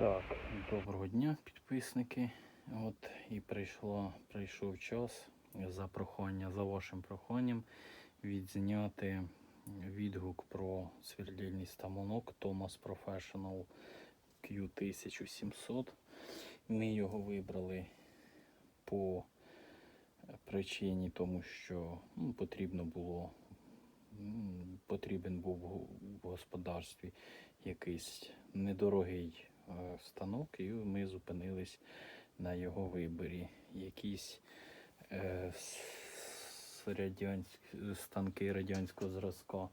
Так, доброго дня, підписники. От і прийшло, прийшов час за прохання, за вашим проханням відзняти відгук про свердільний ставунок Thomas Professional Q1700. Ми його вибрали по причині, тому що ну, потрібно було, потрібен був в господарстві якийсь недорогий станок, і ми зупинились на його виборі. Якісь е, с- станки радянського зразка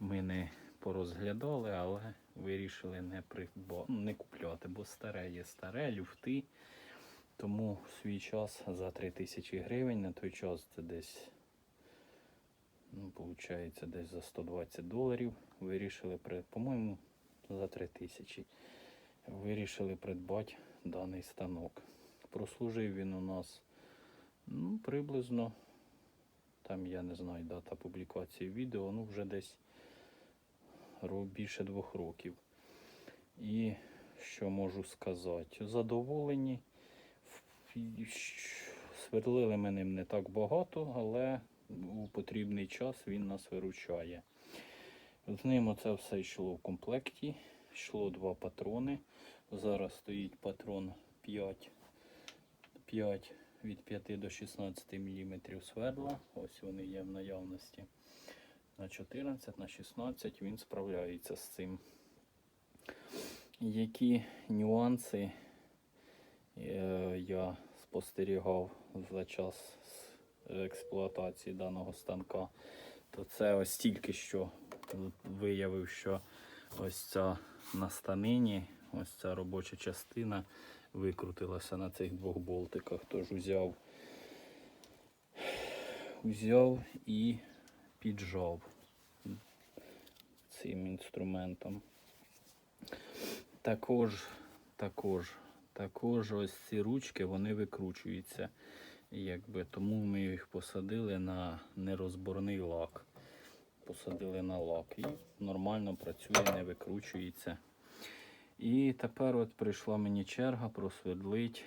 ми не порозглядали, але вирішили не, придба- ну, не купляти, бо старе є старе, люфти. Тому свій час за 3 тисячі гривень на той час це десь, ну, виходить, десь за 120 доларів. Вирішили, при- по-моєму, за 3 тисячі. Вирішили придбати даний станок. Прослужив він у нас ну, приблизно, там я не знаю дата публікації відео, ну вже десь більше двох років. І що можу сказати? Задоволені. Сверлили ми ним не так багато, але у потрібний час він нас виручає. З ним оце все йшло в комплекті. Йшло два патрони. Зараз стоїть патрон 5, 5 від 5 до 16 мм свердла. Ось вони є в наявності. На 14, на 16 він справляється з цим. Які нюанси е, я спостерігав за час експлуатації даного станка, то це ось тільки що виявив, що ось ця на станині, ось ця робоча частина викрутилася на цих двох болтиках. Тож узяв, узяв і піджав цим інструментом. Також, також, також ось ці ручки вони викручуються. Якби, тому ми їх посадили на нерозборний лак. Посадили на лак і нормально працює, не викручується. І тепер от прийшла мені черга просвердлить.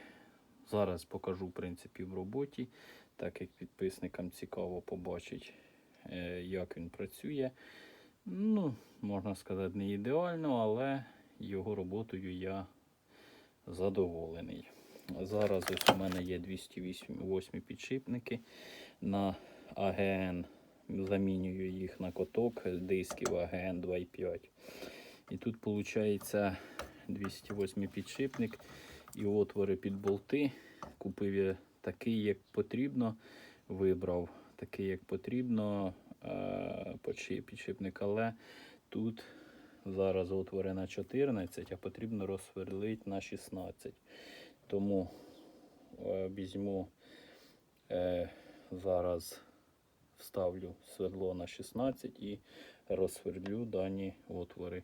Зараз покажу в принципі в роботі, так як підписникам цікаво побачить, е, як він працює. Ну, можна сказати, не ідеально, але його роботою я задоволений. Зараз ось у мене є 208 підшипники на АГН. Замінюю їх на коток дисків АГН 2.5. І тут виходить 208 підшипник і отвори під болти. Купив я такий, як потрібно. Вибрав такий, як потрібно е, підшипник, але тут зараз отвори на 14, а потрібно розсверлити на 16. Тому е, візьму е, зараз вставлю свердло на 16 і розсверлю дані отвори.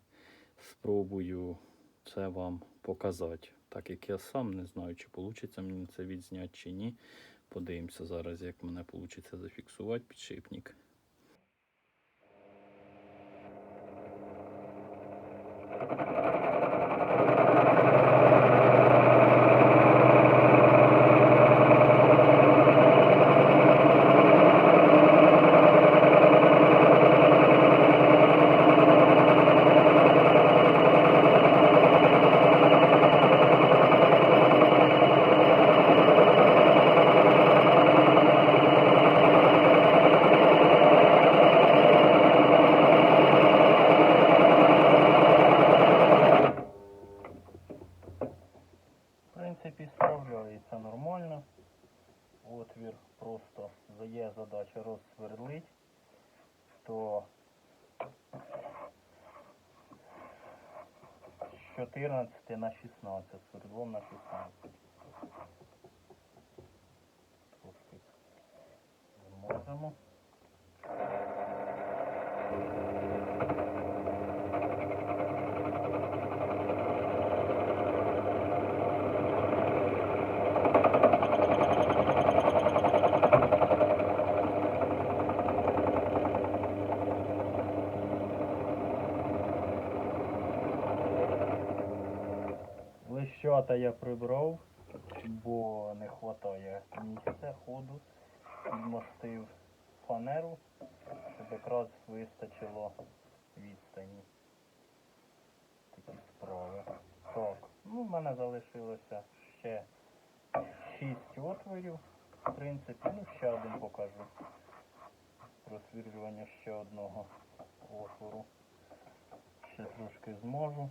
Спробую це вам показати. Так як я сам не знаю, чи вийде мені це відзняти чи ні. Подивимося зараз, як мене вийде зафіксувати підшипник. В принципі, справляється нормально. Отвір просто є задача розсверлить, то з 14 на 16, свердлом на 16. Трошки зможемо. Щата я прибрав, бо не вистачає місця ходу. Змостив фанеру, щоб якраз вистачило відстані. Такі справи. Так, ну в мене залишилося ще 6 отворів. В принципі, ну ще один покажу. Просвірлювання ще одного отвору. Ще трошки зможу.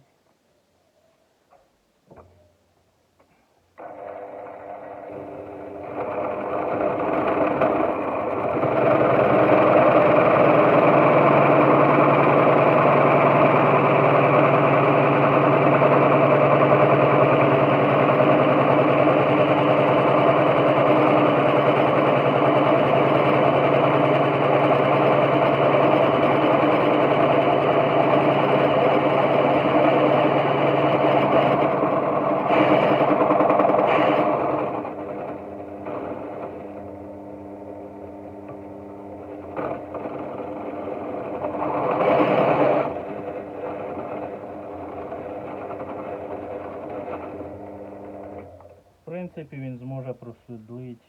Принципі, він зможе просвітлити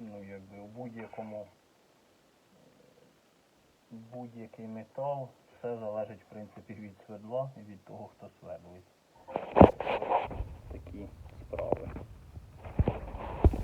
ну, якби у будь-якому будь-який метал. Все залежить в принципі від свердла і від того, хто свердлить. Такі справи.